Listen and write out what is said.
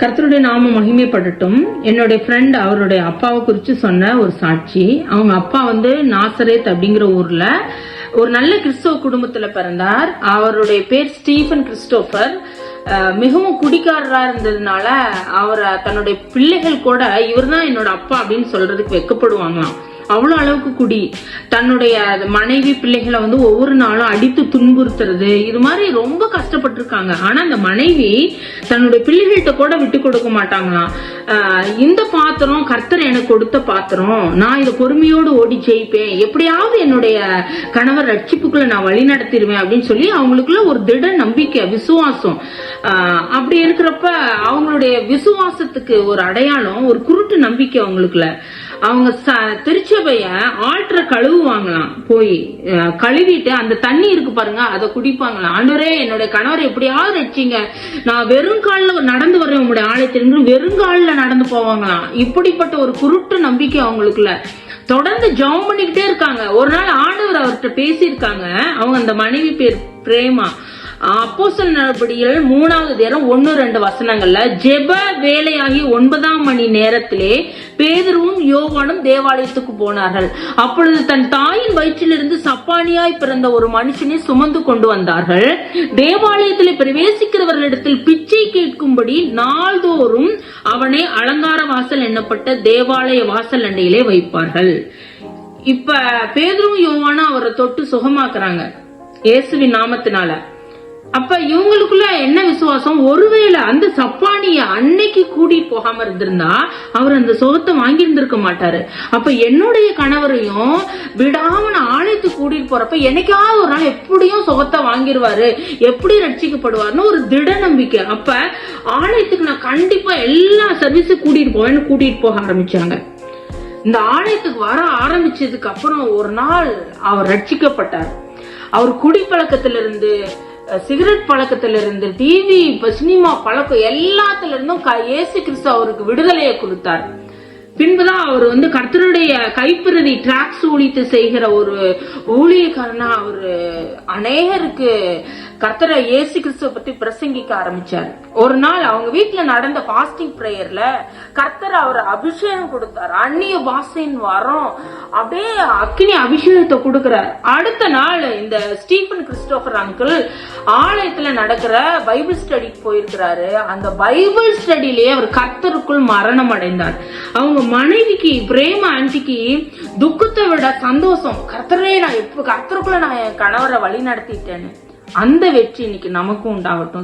கர்த்தருடைய நாம மகிமைப்படட்டும். என்னுடைய ஃப்ரெண்ட் அவருடைய அப்பாவை குறித்து சொன்ன ஒரு சாட்சி. அவங்க அப்பா வந்து நாசரேத் அப்படிங்கிற ஊர்ல ஒரு நல்ல கிறிஸ்தவ குடும்பத்துல பிறந்தார். அவருடைய பேர் ஸ்டீஃபன் கிறிஸ்டோபர். மிகவும் குடிக்காரராக இருந்ததுனால அவர் தன்னுடைய பிள்ளைகள் கூட இவர் தான் என்னோட அப்பா அப்படின்னு சொல்றதுக்கு வெக்கப்படுவாங்களாம். அவ்வளோ அளவுக்கு குடி. தன்னுடைய மனைவி பிள்ளைகளை வந்து ஒவ்வொரு நாளும் அடித்து துன்புறுத்துறது இது மாதிரி ரொம்ப கஷ்டப்பட்டிருக்காங்க. ஆனால் அந்த மனைவி தன்னுடைய பிள்ளைகள்கிட்ட கூட விட்டு கொடுக்க மாட்டாங்களாம். இந்த பாத்திரம் கர்த்தர் எனக்கு கொடுத்த பாத்திரம் நான் இதை பொறுமையோடு ஓடி ஜெயிப்பேன். எப்படியாவது என்னுடைய கணவர் ரட்சிப்புக்குள்ள நான் வழி நடத்திடுவேன் அப்படின்னு சொல்லி அவங்களுக்குள்ள ஒரு திட நம்பிக்கை விசுவாசம். அப்படி இருக்கிறப்ப அவங்களுடைய விசுவாசத்துக்கு ஒரு அடையாளம் ஒரு குருட்டு நம்பிக்கை அவங்களுக்குள்ள. அவங்க ச- திருச்சபைய ஆற்ற கழுவுவாங்களாம். போய் அஹ், கழுவிட்டு அந்த தண்ணி இருக்கு பாருங்க அதை குடிப்பாங்களாம். ஆண்டவரே என்னுடைய கணவர் எப்படியாவது ரட்சிங்க. நான் வெறும் காலில் நடந்து வரேன் உங்களுடைய ஆலயத்திலிருந்து வெறும் காலில் நடந்து போவாங்களாம். இப்படிப்பட்ட ஒரு குருட்டு நம்பிக்கை அவங்களுக்குள்ள. தொடர்ந்து ஜெபம் பண்ணிக்கிட்டே இருக்காங்க. ஒரு நாள் ஆண்டவர் அவர்கிட்ட பேசியிருக்காங்க. அவங்க அந்த மனைவி பேர் பிரேமா. அப்போசல் நடபடிகள் மூணாவது தேரம் ஒன்னு ரெண்டு வசனங்கள்ல ஜெப வேலையாகி ஒன்பதாம் மணி நேரத்திலே பேதருவும் யோவானும் தேவாலயத்துக்கு போனார்கள். அப்பொழுது தன் தாயின் வயிற்றிலிருந்து சப்பானியாய் பிறந்த ஒரு மனுஷனை சுமந்து கொண்டு வந்தார்கள். தேவாலயத்தில் பிரவேசிக்கிறவர்களிடத்தில் பிச்சை கேட்கும்படி நாள்தோறும் அவனை அலங்கார வாசல் எண்ணப்பட்ட தேவாலய வாசல் அண்டையிலே வைப்பார்கள். இப்ப பேதரும் யோவானும் அவரை தொட்டு சுகமாக்குறாங்க. இயேசுவின் நாமத்தினால. அப்ப இவங்களுக்குள்ள என்ன விசுவாசம்? ஒருவேளை அந்த சப்பானிய அன்னைக்கு கூடி போகாம இருந்திருந்தா அவர் அந்த சுகத்தை வாங்கி இருந்திருக்க மாட்டாரு. அப்ப என்னுடைய கணவரையும் விடாம நான் ஆலயத்துக்கு கூட்டிட்டு போறப்ப என்னைக்காவது ஒரு நாள் எப்படியும் சுகத்தை வாங்கிடுவாரு எப்படி ரட்சிக்கப்படுவார்னு ஒரு திட நம்பிக்கை அப்ப ஆலயத்துக்கு நான் கண்டிப்பா எல்லா சர்வீஸும் கூட்டிட்டு போவேன்னு கூட்டிட்டு போக ஆரம்பிச்சாங்க. இந்த ஆலயத்துக்கு வர ஆரம்பிச்சதுக்கு அப்புறம் ஒரு நாள் அவர் ரட்சிக்கப்பட்டார். அவர் குடிப்பழக்கத்திலிருந்து சிகரெட் பழக்கத்திலிருந்து டிவி சினிமா பழக்கம் எல்லாத்துல இருந்தும் க- இயேசு கிறிஸ்து அவருக்கு விடுதலையை கொடுத்தார். பின்புதான் அவர் வந்து கர்த்தருடைய கைப்பிரதி டிராக்ஸ் ஊழித்து செய்கிற ஒரு ஊழியக்காரனா அவரு அநேகருக்கு கர்த்தரை இயேசு கிறிஸ்துவ பத்தி பிரசங்கிக்க ஆரம்பிச்சார். ஒரு நாள் அவங்க வீட்டுல நடந்த பாஸ்டிங் பிரேயர்ல கர்த்தர் அவர் அபிஷேகம் கொடுத்தார். அந்நிய பாஷையின் வரம். அப்படியே அக்னி அபிஷேகத்தை கொடுக்கிறார். அடுத்த நாள் இந்த ஸ்டீஃபன் கிறிஸ்டோபர் அங்கிள் ஆலயத்துல நடக்கிற பைபிள் ஸ்டடிக்கு போயிருக்கிறாரு. அந்த பைபிள் ஸ்டடியிலேயே அவர் கர்த்தருக்குள் மரணம் அடைந்தார். அவங்க மனைவிக்கு பிரேம ஆண்டிக்கு துக்கத்தை விட சந்தோஷம். கர்த்தரே நான் எப்ப கர்த்தருக்குள்ள நான் என் கணவரை வழி நடத்திட்டேன்னு. அந்த வெற்றி இன்னைக்கு நமக்கும் உண்டாகட்டும்.